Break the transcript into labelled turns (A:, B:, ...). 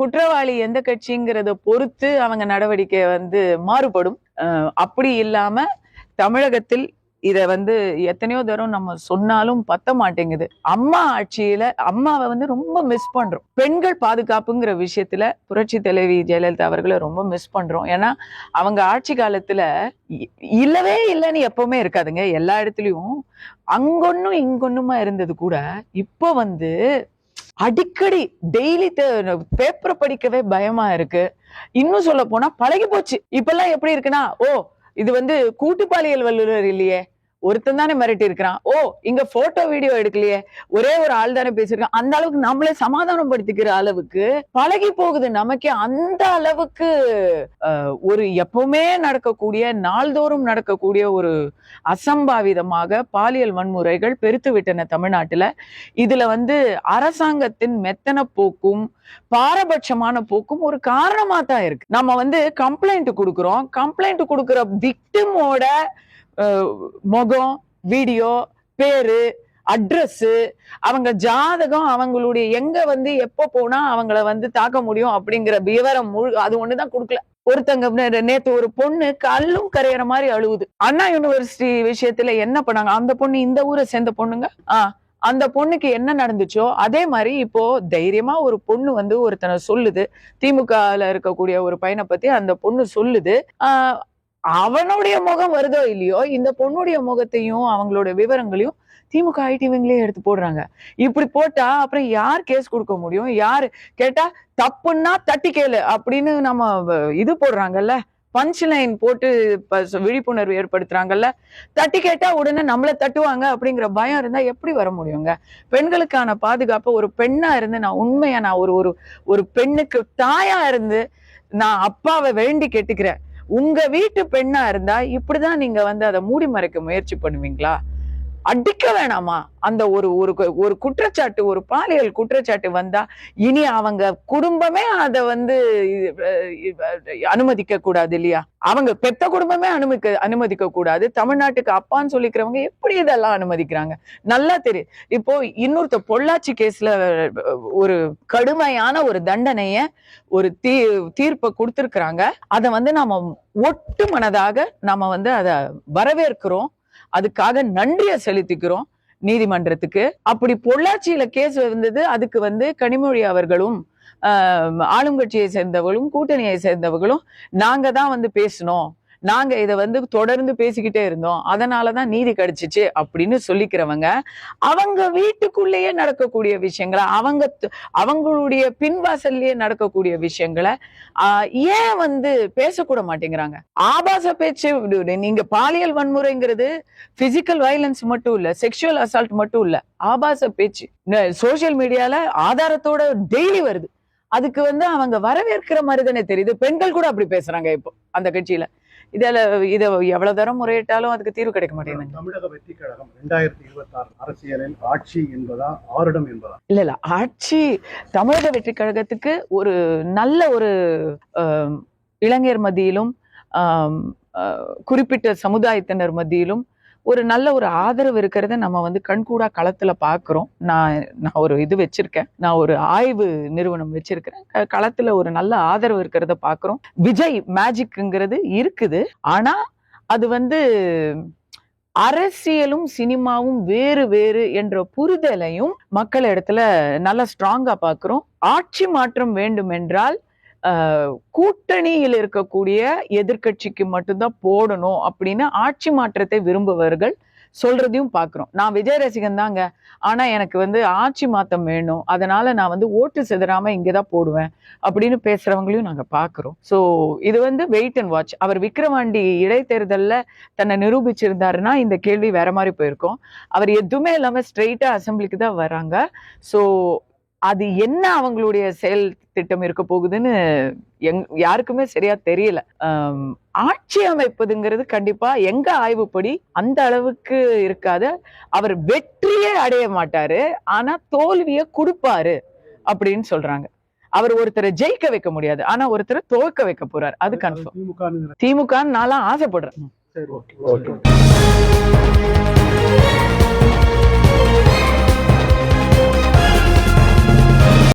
A: குற்றவாளி எந்த கட்சிங்கிறத பொறுத்து அவங்க நடவடிக்கை வந்து மாறுபடும். அஹ் அப்படி இல்லாம தமிழகத்தில் இத வந்து எத்தனையோ தரம் நம்ம சொன்னாலும் பத்த மாட்டேங்குது. அம்மா ஆட்சியில அம்மாவை வந்து ரொம்ப மிஸ் பண்றோம். பெண்கள் பாதுகாப்புங்கிற விஷயத்துல புரட்சி தலைவி ஜெயலலிதா அவர்களை ரொம்ப மிஸ் பண்றோம். ஏன்னா அவங்க ஆட்சி காலத்துல இ- இல்லவே இல்லைன்னு எப்பவுமே இருக்காதுங்க. எல்லா இடத்துலயும் அங்கொன்னும் இங்கொன்னுமா இருந்தது கூட இப்போ வந்து அடிக்கடி டெய்லி பேப்பரை படிக்கவே பயமா இருக்கு. இன்னும் சொல்ல போனா பழகி போச்சு. இப்பெல்லாம் எப்படி இருக்குன்னா ஓ இது வந்து கூட்டு பாலியல் வல்லுநர் இல்லையே. ஒருத்தன் தானே மிரட்டி இருக்கிறான் ஓ இங்க போட்டோ வீடியோ எடுக்கலையே. ஒரே ஒரு ஆள் தானே பேசியிருக்கான். அந்த அளவுக்கு நம்மளே சமாதானப்படுத்திக்கிற அளவுக்கு பழகி போகுது நமக்கே. அந்த அளவுக்கு ஒரு எப்பவுமே நடக்கக்கூடிய நாள்தோறும் நடக்கக்கூடிய ஒரு அசம்பாவிதமாக பாலியல் வன்முறைகள் பெருத்து விட்டன தமிழ்நாட்டுல. இதுல வந்து அரசாங்கத்தின் மெத்தன போக்கும் பாரபட்சமான போக்கும் ஒரு காரணமா தான் இருக்கு. நம்ம வந்து கம்ப்ளைண்ட் கொடுக்குறோம். கம்ப்ளைண்ட் கொடுக்குற விக்டிமோட முகம் வீடியோ பேரு அட்ரஸ் அவங்க ஜாதகம் அவங்களுடைய எங்க வந்து எப்போ போனா அவங்கள வந்து தாக்க முடியும் அப்படிங்கிற விவரம் முழு அது ஒண்ணுதான் கொடுக்கல. ஒருத்தங்க நேத்து ஒரு பொண்ணு கல்லும் கரையிற மாதிரி அழுவுது. அண்ணா யூனிவர்சிட்டி விஷயத்துல என்ன பண்ணாங்க? அந்த பொண்ணு இந்த ஊரை சேர்ந்த பொண்ணுங்க? ஆஹ் அந்த பொண்ணுக்கு என்ன நடந்துச்சோ அதே மாதிரி இப்போ தைரியமா ஒரு பொண்ணு வந்து ஒருத்தனை சொல்லுது. திமுகல இருக்கக்கூடிய ஒரு பையனை பத்தி அந்த பொண்ணு சொல்லுது. ஆஹ் அவனுடைய முகம் வருதோ இல்லையோ இந்த பொண்ணுடைய முகத்தையும் அவங்களோட விவரங்களையும் திமுக ஐடிவிங்களே எடுத்து போடுறாங்க. இப்படி போட்டா அப்புறம் யார் கேஸ் கொடுக்க முடியும்? யாரு? கேட்டா தப்புன்னா தட்டி கேளு அப்படின்னு நம்ம இது போடுறாங்கல்ல? பஞ்ச் லைன் போட்டு விழிப்புணர்வு ஏற்படுத்துறாங்கல்ல? தட்டி கேட்டா உடனே நம்மளை தட்டுவாங்க அப்படிங்கிற பயம் இருந்தா எப்படி வர முடியுங்க? பெண்களுக்கான பாதுகாப்பு ஒரு பெண்ணா இருந்து நான் உண்மையா நான் ஒரு ஒரு ஒரு பெண்ணுக்கு தாயா இருந்து நான் அப்பாவை வேண்டி கேட்டுக்கிறேன். உங்க வீட்டு பெண்ணா இருந்தா இப்படிதான் நீங்க வந்து அதை மூடி மறைக்க முயற்சி பண்ணுவீங்களா? அடிக்க வேணாமா? அந்த ஒரு ஒரு கு- ஒரு குற்றச்சாட்டு ஒரு பாலியல் குற்றச்சாட்டு வந்தா இனி அவங்க குடும்பமே அதை வந்து அனுமதிக்க கூடாது இல்லையா? அவங்க பெத்த குடும்பமே அனுமதிக்க அனுமதிக்க கூடாது. தமிழ்நாட்டுக்கு அப்பான்னு சொல்லிக்கிறவங்க எப்படி இதெல்லாம் அனுமதிக்கிறாங்க? நல்லா தெரியும் இப்போ இன்னொருத்த பொள்ளாச்சி கேஸ்ல ஒரு கடுமையான ஒரு தண்டனைய ஒரு தீ தீர்ப்பை கொடுத்துருக்குறாங்க. அதை வந்து நாம ஒட்டு மனதாக நாம வந்து அதை வரவேற்கிறோம். அதுக்காக நன்றியை செலுத்திக்கிறோம் நீதிமன்றத்துக்கு. அப்படி பொள்ளாச்சியில கேஸ் வந்தது அதுக்கு வந்து கனிமொழி அவர்களும் ஆஹ், ஆளுங்கட்சியை சேர்ந்தவர்களும் கூட்டணியை சேர்ந்தவர்களும் நாங்க தான் வந்து பேசணும். நாங்க இதை வந்து தொடர்ந்து பேசிக்கிட்டே இருந்தோம். அதனாலதான் நீதி கிடைச்சிச்சு அப்படின்னு சொல்லிக்கிறவங்க அவங்க வீட்டுக்குள்ளேயே நடக்கக்கூடிய விஷயங்களை அவங்க அவங்களுடைய பின்வாசல்லையே நடக்கக்கூடிய விஷயங்களை ஆஹ், ஏன் வந்து பேசக்கூட மாட்டேங்கிறாங்க? ஆபாச பேச்சு நீங்க பாலியல் வன்முறைங்கிறது பிசிக்கல் வயலன்ஸ் மட்டும் இல்ல செக்ஷுவல் அசால்ட் மட்டும் இல்ல ஆபாச பேச்சு. சோசியல் மீடியால ஆதாரத்தோட டெய்லி வருது. அதுக்கு வந்து அவங்க வரவேற்கிற மாதிரி தானே தெரியுது. பெண்கள் கூட அப்படி பேசுறாங்க இப்போ அந்த கட்சியில. இதுல இத எவ்வளவு தரம் முறையிட்டாலும் அதுக்கு தீர்வு கிடைக்க மாட்டேங்குது.
B: தமிழக வெற்றி கழகம் ரெண்டாயிரத்தி இருபத்தி ஆறு அரசியலில் ஆட்சி என்பதா ஆருடம் என்பதா?
A: இல்ல இல்ல. ஆட்சி தமிழக வெற்றி கழகத்துக்கு ஒரு நல்ல ஒரு இளைஞர் மத்தியிலும் குறிப்பிட்ட சமுதாயத்தினர் மத்தியிலும் ஒரு நல்ல ஒரு ஆதரவு இருக்கிறத நம்ம வந்து கண்கூடா களத்தில் பார்க்குறோம் நான் நான் ஒரு இது வச்சிருக்கேன். நான் ஒரு ஆய்வு நிறுவனம் வச்சிருக்கிறேன். க- ஒரு நல்ல ஆதரவு இருக்கிறத பார்க்குறோம் விஜய் மேஜிக்ங்கிறது இருக்குது. ஆனால் அது வந்து அரசியலும் சினிமாவும் வேறு வேறு என்ற புரிதலையும் மக்கள் இடத்துல நல்லா ஸ்ட்ராங்காக பார்க்குறோம் ஆட்சி மாற்றம் வேண்டும் என்றால் கூட்டணியில் இருக்கக்கூடிய எதிர்க்கட்சிக்கு மட்டும்தான் போடணும் அப்படின்னு ஆட்சி மாற்றத்தை விரும்புபவர்கள் சொல்றதையும் பார்க்குறோம் நான் விஜய் ரசிகன் தாங்க. ஆனால் எனக்கு வந்து ஆட்சி மாற்றம் வேணும். அதனால நான் வந்து ஓட்டு சிதறாமல் இங்கே தான் போடுவேன் அப்படின்னு பேசுறவங்களையும் நாங்கள் பார்க்குறோம் ஸோ இது வந்து வெயிட் அண்ட் வாட்ச் அவர் விக்ரவாண்டி இடைத்தேர்தலில் தன்னை நிரூபிச்சிருந்தாருன்னா இந்த கேள்வி வேற மாதிரி போயிருக்கும். அவர் எதுவுமே இல்லாமல் ஸ்ட்ரெயிட்டாக அசம்பிளிக்கு தான் வராங்க. ஸோ அது என்ன அவங்களுடைய செயல் திட்டம் இருக்க போகுதுன்னு எங் யாருக்குமே சரியா தெரியல. ஆட்சி அமைப்பதுங்கிறது கண்டிப்பா எங்க ஆய்வுப்படி அந்த அளவுக்கு இருக்காது. அவர் வெற்றியே அடைய மாட்டாரு ஆனா தோல்வியை கொடுப்பாரு அப்படின்னு சொல்றாங்க. அவர் ஒருத்தரை ஜெயிக்க வைக்க முடியாது ஆனா ஒருத்தரை துவக்க வைக்க போறாரு. அது கன்ஃபார்ம்
B: திமுக
A: திமுக நான்லாம் ஆசைப்படுறேன்.
B: சரி ஓகே. ஓகே.